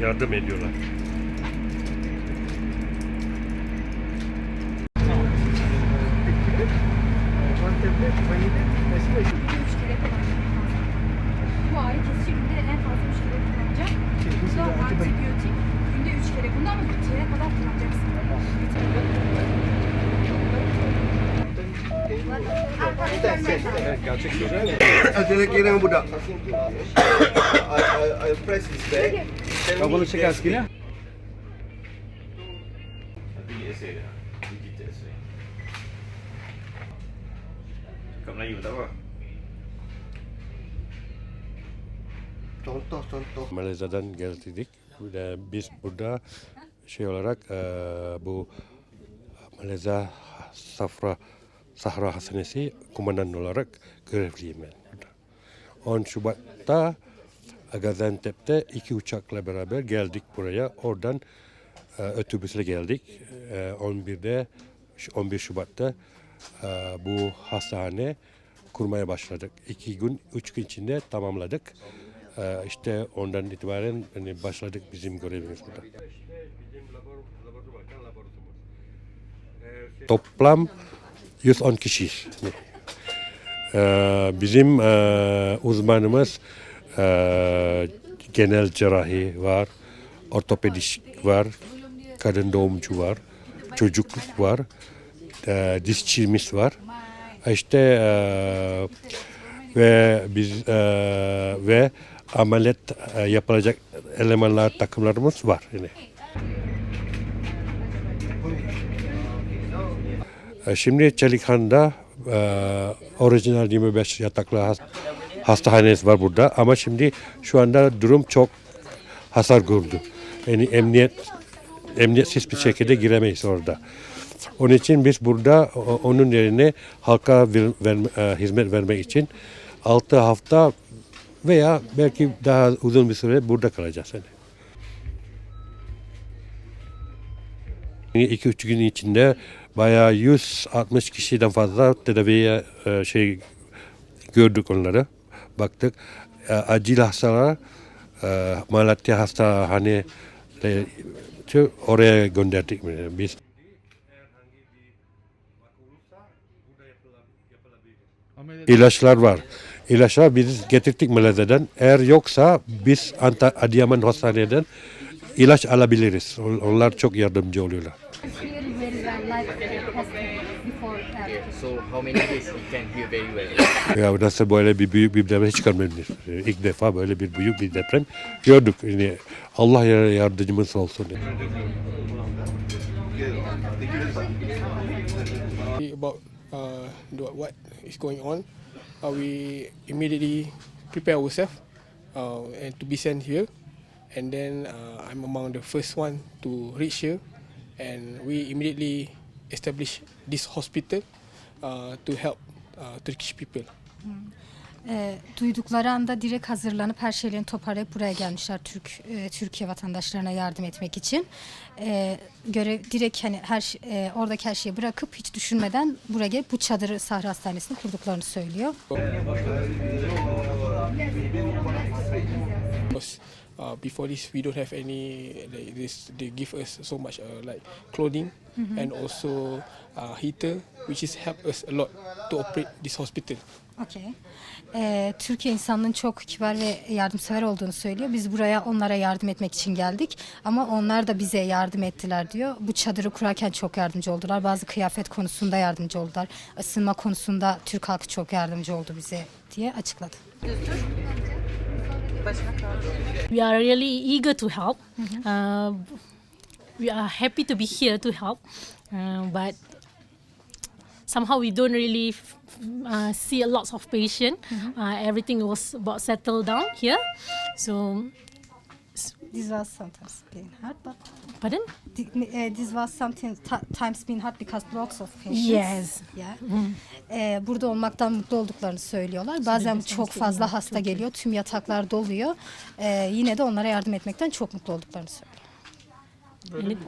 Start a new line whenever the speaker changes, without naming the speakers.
yardım ediyorlar.
Bu ağrı kesici günde en fazla üç kere kullanacak. Bu da antibiyotik günde üç kere. Bunu ama bitene kadar kullanacaksın.
Ada kira budak. I, I, I press his back.
Kau perlu check out sekali lah. Tapi essay dia. Digital essay.
Cakap Melayu tak apa? Contoh-contoh Malay Gertidik Bis Buddha Syekh Olarak eh, Bu Malaysia Safra Sahra Hasanisi komandan Olarak Gerif Liman. On Subat Ta Ta Gaziantep'te iki uçakla beraber geldik buraya. Oradan e, otobüsle geldik. E, 11'de şu 11 Şubat'ta e, bu hastane kurmaya başladık. İki gün, üç gün içinde tamamladık. E, işte ondan itibaren hani başladık bizim görevimiz burada. Toplam 110 kişi. Ee, bizim e, uzmanımız e, genel cerrahi var, ortopedik var, kadın doğumcu var, çocukluk var, e, dişçimiz var. İşte e, ve biz e, ve ameliyat e, yapılacak elemanlar takımlarımız var yine. E, Şimdi Çelikhan'da e, orijinal 25 yataklı has- hastanesi var burada ama şimdi şu anda durum çok hasar gördü. Yani emniyet emniyetsiz bir şekilde giremeyiz orada. Onun için biz burada onun yerine halka ver- verme- e, hizmet vermek için 6 hafta veya belki daha uzun bir süre burada kalacağız. Yani. 2-3 gün içinde bayağı 160 kişiden fazla tedaviye e, şey gördük onları. Baktık. E, acil hastalar e, Malatya hastane e, oraya gönderdik biz. İlaçlar var. İlaçlar biz getirdik Malezya'dan. Eğer yoksa biz Anta Adıyaman Hastane'den ilaç alabiliriz. On- Onlar çok yardımcı oluyorlar.
Hear very well, like testing before
So how many days he can hear very well?
Ya nasıl böyle bir büyük bir deprem hiç görmedim. İlk defa böyle bir büyük bir deprem gördük. Yani Allah yar- yardımcımız olsun.
about uh, what is going on, uh, we immediately prepare ourselves uh, and to be sent here. And then uh, I'm among the first one to reach here, and we immediately establish this hospital uh, to help uh, Turkish people.
E, duydukları anda direkt hazırlanıp her şeylerini toparlayıp buraya gelmişler Türk e, Türkiye vatandaşlarına yardım etmek için. E, görev direkt hani her e, oradaki her şeyi bırakıp hiç düşünmeden buraya gelip bu çadırı Sahra Hastanesi'ni kurduklarını söylüyor.
Because uh, before this, we don't have any. Like this, they give us so much uh, like clothing and also uh, heater, which is help us a lot to operate this hospital.
Okey. Ee, Türkiye insanının çok kibar ve yardımsever olduğunu söylüyor. Biz buraya onlara yardım etmek için geldik. Ama onlar da bize yardım ettiler diyor. Bu çadırı kurarken çok yardımcı oldular. Bazı kıyafet konusunda yardımcı oldular. Isınma konusunda Türk halkı çok yardımcı oldu bize diye açıkladı.
We are really eager to help. Uh, we are happy to be here to help, uh, but somehow we don't really f- uh, see a lot of patient. Uh, everything was about settled down here. So,
This was sometimes been hard, but
pardon?
eh, this was something times been hard because lots of patients.
Yes.
Yeah. Ee, burada olmaktan mutlu olduklarını söylüyorlar. Bazen çok fazla hasta geliyor, tüm yataklar doluyor. Ee, yine de onlara yardım etmekten çok mutlu olduklarını söylüyor.
And it-